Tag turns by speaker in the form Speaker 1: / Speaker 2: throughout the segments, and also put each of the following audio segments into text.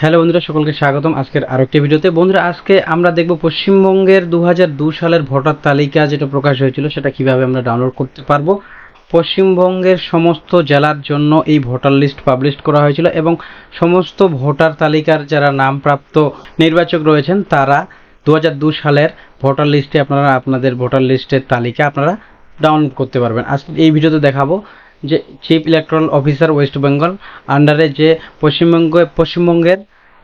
Speaker 1: Hello বন্ধুরা, সকলকে স্বাগতম আজকের আরেকটি ভিডিওতে। বন্ধুরা, আজকে আমরা দেখব পশ্চিমবঙ্গের দু সালের ভোটার তালিকা যেটা প্রকাশ হয়েছিল, সেটা কীভাবে আমরা ডাউনলোড করতে পারব। পশ্চিমবঙ্গের সমস্ত জেলার জন্য এই ভোটার লিস্ট পাবলিশ করা হয়েছিল এবং সমস্ত ভোটার তালিকার যারা নামপ্রাপ্ত নির্বাচক রয়েছেন, তারা দু সালের ভোটার লিস্টে আপনারা আপনাদের ভোটার লিস্টের তালিকা আপনারা ডাউনলোড করতে পারবেন। আজকে এই ভিডিওতে দেখাবো যে chief electoral officer West Bengal আন্ডারে যে পশ্চিমবঙ্গ, পশ্চিমবঙ্গের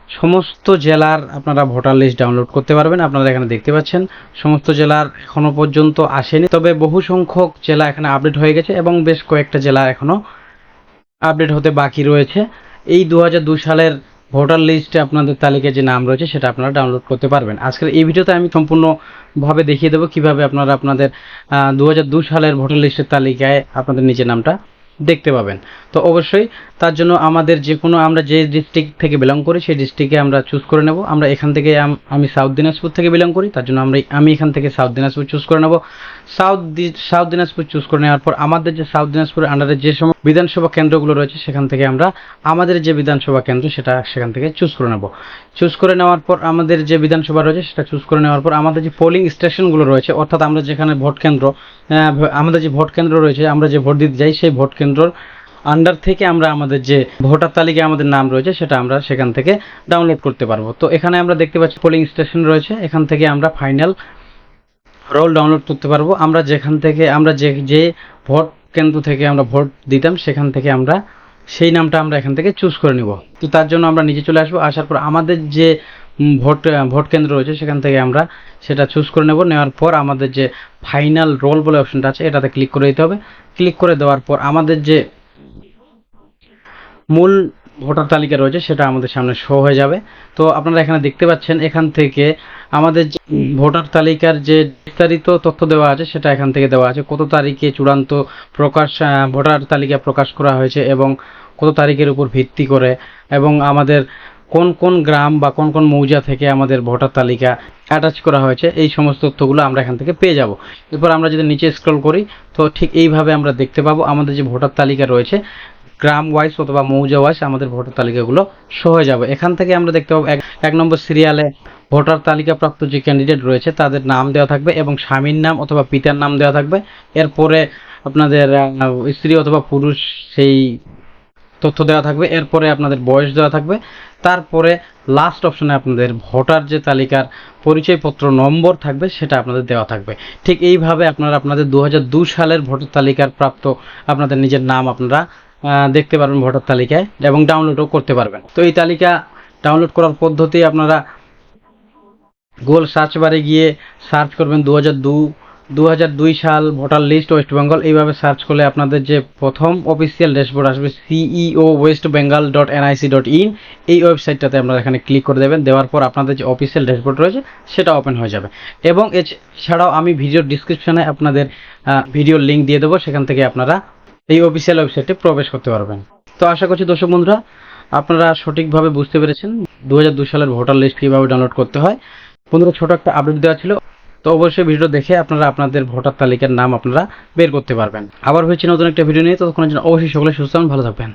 Speaker 1: সমস্ত জেলার আপনারা ভোটার লিস্ট ডাউনলোড করতে পারবেন, আপনারা এখানে দেখতে পাচ্ছেন, সমস্ত জেলার এখনও পর্যন্ত আসেনি, তবে বহু সংখ্যক জেলা এখানে আপডেট হয়ে গেছে এবং বেশ কয়েকটা জেলা এখনও আপডেট হতে বাকি রয়েছে। এই দু সালের ভোটার লিস্টে আপনাদের তালিকায় যে নাম রয়েছে, সেটা আপনারা ডাউনলোড করতে পারবেন। আজকের এই ভিডিওতে আমি সম্পূর্ণভাবে দেখিয়ে দেবো কীভাবে আপনারা আপনাদের দু সালের ভোটার লিস্টের তালিকায় আপনাদের নিজের নামটা দেখতে পাবেন। তো অবশ্যই তার জন্য আমাদের যে কোনো আমরা যে ডিস্ট্রিক্ট থেকে বিলং করি, সেই ডিস্ট্রিক্টে আমরা চুজ করে নেব। আমরা এখান থেকে আমি সাউথ দিনাজপুর থেকে বিলং করি, তার জন্য আমরা, আমি এখান থেকে সাউথ দিনাজপুর চুজ করে নেব। সাউথ সাউথ দিনাজপুর চুজ করে নেওয়ার পর আমাদের যে সাউথ দিনাজপুরের আন্ডারে যে সমস্ত বিধানসভা কেন্দ্রগুলো রয়েছে, সেখান থেকে আমরা আমাদের যে বিধানসভা কেন্দ্র, সেটা সেখান থেকে চুজ করে নেব। চুজ করে নেওয়ার পর আমাদের যে বিধানসভা রয়েছে, সেটা চুজ করে নেওয়ার পর আমাদের যে পোলিং স্টেশনগুলো রয়েছে, অর্থাৎ আমরা যেখানে ভোট কেন্দ্র আমাদের যে ভোট কেন্দ্র রয়েছে, আমরা যে ভোট দিতে যাই, সেই ভোট কেন্দ্রর আন্ডার থেকে আমরা আমাদের যে ভোটার তালিকায় আমাদের নাম রয়েছে, সেটা আমরা সেখান থেকে ডাউনলোড করতে পারব। তো এখানে আমরা দেখতে পাচ্ছি পোলিং স্টেশন রয়েছে, এখান থেকে আমরা ফাইনাল রোল ডাউনলোড করতে পারব। আমরা যেখান থেকে, আমরা যে যে ভোট কেন্দ্র থেকে আমরা ভোট দিতাম, সেখান থেকে আমরা সেই নামটা আমরা এখান থেকে চুজ করে নিব। তো তার জন্য আমরা নিচে চলে আসব, আসার পর আমাদের যে ভোট ভোট কেন্দ্র রয়েছে, সেখান থেকে আমরা সেটা চুজ করে নেব। নেওয়ার পর আমাদের যে ফাইনাল রোল বলে অপশনটা আছে, এটাতে ক্লিক করে দিতে হবে। ক্লিক করে দেওয়ার পর আমাদের যে মূল ভোটার তালিকা রয়েছে সেটা আমাদের সামনে শো হয়ে যাবে। তো আপনারা এখানে দেখতে পাচ্ছেন এখান থেকে আমাদের ভোটার তালিকার যে বিস্তারিত তথ্য দেওয়া আছে সেটা এখান থেকে দেওয়া আছে। কত তারিখে চূড়ান্ত প্রকাশ ভোটার তালিকা প্রকাশ করা হয়েছে এবং কত তারিখের উপর ভিত্তি করে এবং আমাদের কোন কোন গ্রাম বা কোন কোন মৌজা থেকে আমাদের ভোটার তালিকা অ্যাটাচ করা হয়েছে এই সমস্ত তথ্যগুলো আমরা এখান থেকে পেয়ে যাব। এরপর আমরা যদি নিচে স্ক্রল করি তো ঠিক এইভাবে আমরা দেখতে পাবো আমাদের যে ভোটার তালিকা রয়েছে গ্রাম ওয়াইজ অথবা মৌজা ওয়াইজ আমাদের ভোটার তালিকাগুলো শো হয়ে যাবে। এখান থেকে আমরা দেখতে পাবো এক নম্বর সিরিয়ালে ভোটার তালিকাপ্রাপ্ত যে ক্যান্ডিডেট রয়েছে, তাদের নাম দেওয়া থাকবে এবং স্বামীর নাম অথবা পিতার নাম দেওয়া থাকবে। এরপরে আপনাদের স্ত্রী অথবা পুরুষ সেই তথ্য দেওয়া থাকবে। এরপরে আপনাদের বয়স দেওয়া থাকবে। তারপরে লাস্ট অপশনে আপনাদের ভোটার যে তালিকার পরিচয়পত্র নম্বর থাকবে, সেটা আপনাদের দেওয়া থাকবে। ঠিক এইভাবে আপনারা আপনাদের দু সালের ভোটার তালিকার প্রাপ্ত আপনাদের নিজের নাম আপনারা দেখতে পারবেন ভোটার তালিকায় এবং ডাউনলোডও করতে পারবেন। তো এই তালিকা ডাউনলোড করার পদ্ধতি আপনারা গুগল সার্চ বারে গিয়ে সার্চ করবেন দু হাজার দু দু হাজার দুই সাল ভোটার লিস্ট ওয়েস্ট বেঙ্গল। এইভাবে সার্চ করলে আপনাদের যে প্রথম অফিসিয়াল ড্যাশবোর্ড আসবে CEO West Bengal dot NIC dot in এই ওয়েবসাইটটাতে আপনারা এখানে ক্লিক করে দেবেন। দেওয়ার পর আপনাদের যে অফিসিয়াল ড্যাশবোর্ড রয়েছে, সেটা ওপেন হয়ে যাবে। এবং এছাড়াও আমি ভিডিওর ডিসক্রিপশানে আপনাদের ভিডিওর লিঙ্ক দিয়ে দেবো। সেখান থেকে আপনারা এই অফিসিয়াল ওয়েবসাইটে প্রবেশ করতে পারবেন। তো আশা করছি দর্শক বন্ধুরা, আপনারা সঠিকভাবে বুঝতে পেরেছেন দু সালের ভোটার লিস্ট কীভাবে ডাউনলোড করতে হয়। বন্ধুরা, ছোট একটা আপডেট দেওয়া ছিল। তো অবশ্যই ভিডিও দেখে আপনারা আপনাদের ভোটার তালিকার নাম আপনারা বের করতে পারবেন। আবার হয়েছে নতুন একটা ভিডিও নিয়ে, ততক্ষণের জন্য অবশ্যই সকলে সুস্থ ভালো থাকবেন।